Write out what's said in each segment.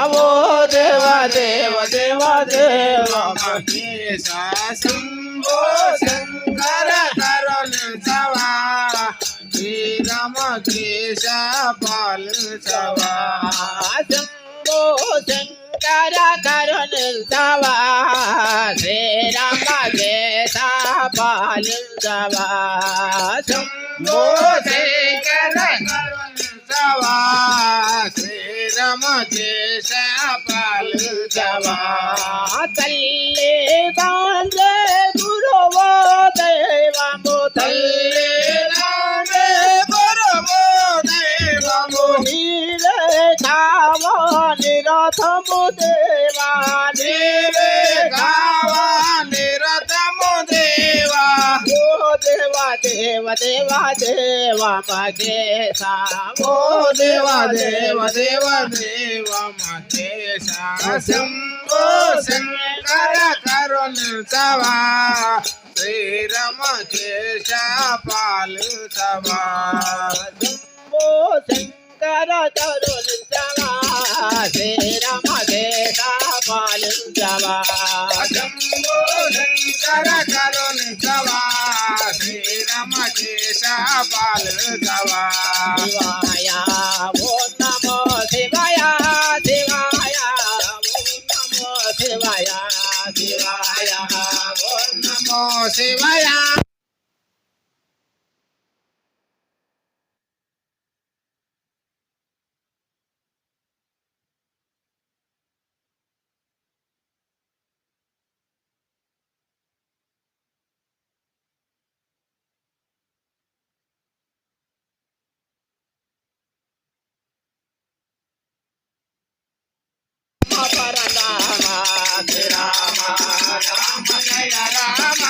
ఓ దేవ దేవ దేవ దేవ మహేశ శంభో శంకర కరుణించవా శ్రీరమ కేశ పాలించవా శంభో శంకర కరుణించవా శ్రీరమ కేశ పాలించవా శంభో శంకర కరుణించవా శ్రీరమ కేశ పాలించవా తల్లి. దేవ దేవ దేవ మగేశ ఓ దేవ దేవ దేవ దేవ మగేశ శంభో శంకర కరుణించవా శ్రీరమకేశ కేశ పాలించవా శంభో శంకర కరుణించవా శ్రీరమ కేశ శంభో శంకర కరుణించవా శ్రీరమ కేశ పాలించవా ఓ నమో శివాయ శివాయ ఓ నమో శివాయ శివాయ ఓ నమో శివాయ రామ రామ జయ రామ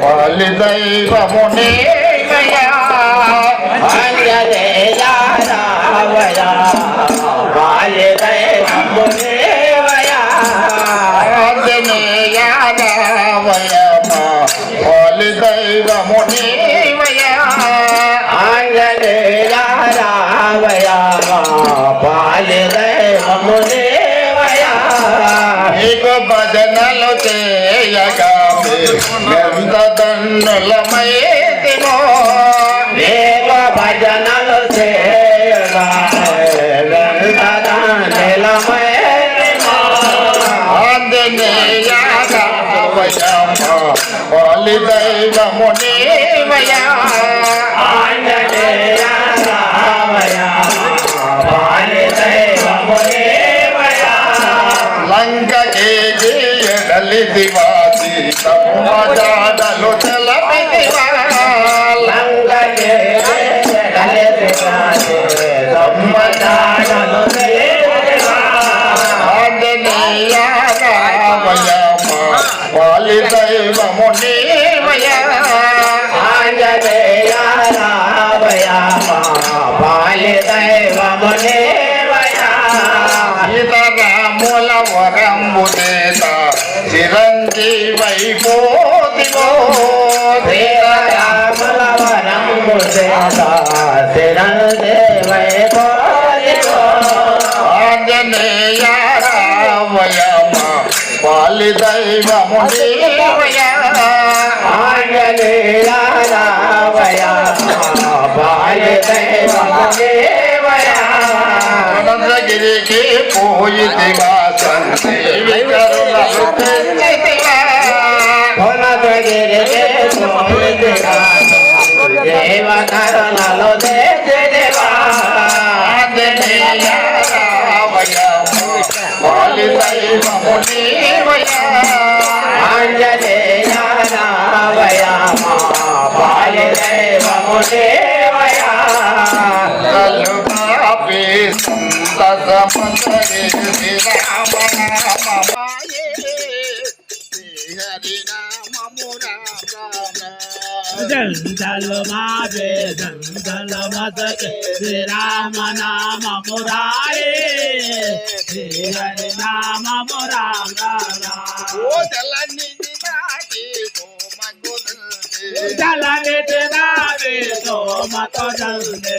పాలి దైవమునే ఆంజనేయ రావయ దండులమైతిమో దేవ భజనలు చేయగా ఆంజనేయ రావయమ్మ పాలి దైవమునే ఆంజనేయ రావయ బాల్యదైవమునేవయ లంకకే ఎడలి దివాసి సమాజాడలు సీతారాముల వరంబు చేత చిరంజీవై పోతివో ఆంజనేయ రామయమ్మ వాలి దైవము నీవయ అనంతగిరికి పోయితివా సందేవి కరుణలు తెచ్చితివా దేవ కరుణలు చేసే దేవా ఆంజనేయ రామయ్య పాలి దైవము నీవయ్యా ఆంజనేయ రావయ పాలి దేవము దేవయా కలుగాపి సంతత మందరే శ్రీరామ నామమాయే శ్రీహరి నామము రామ రామ జంజల మావే జంజల మదకే శ్రీ రామ నామ మురారే శ్రీ హరి నామ మురామ ఓ తెల్లని నాటి కోమగురుదే జలనే నావే సో మత జల్దే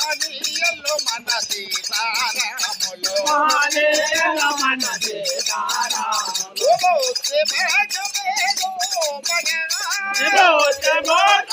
మహనీయులు మన సీతారాములు. మానేల మన సీతారాములు. ఓ మోసే భాగమేదో మగా గోత గోత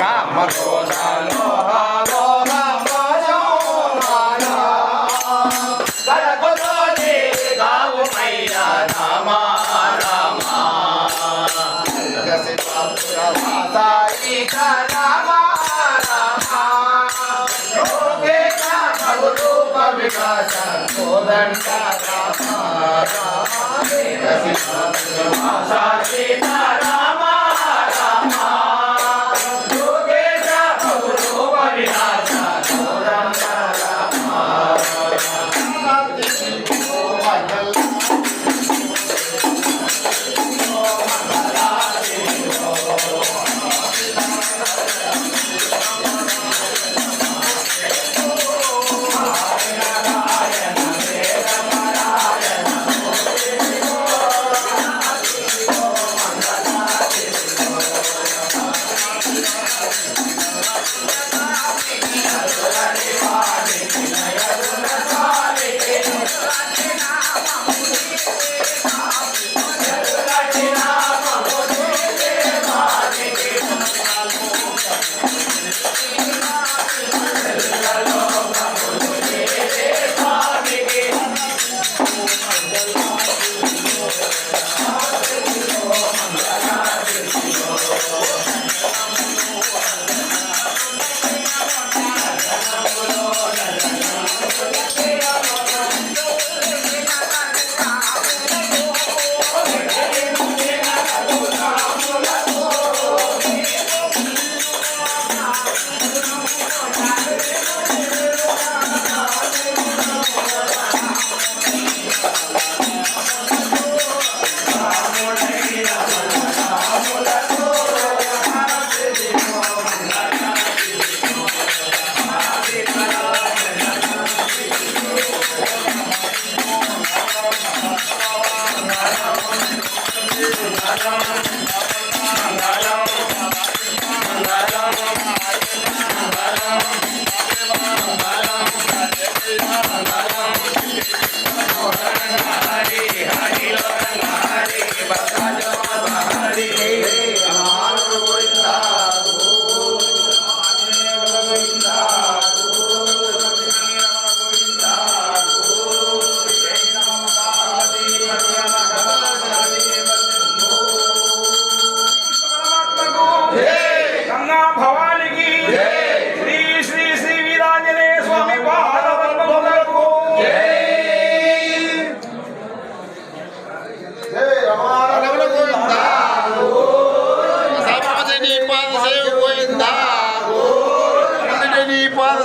రామ వికాస కోదండ రామ సాక్షి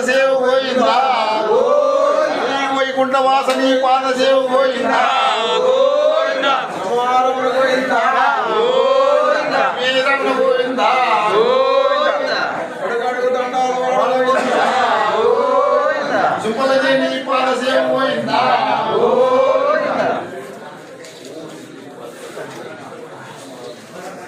పాదసేవ గోవిందా శ్రీ వైకుంఠ వాస నీ పాదసేవ గోవిందా గోవిందా నీ పాదసేవ పోయిందా?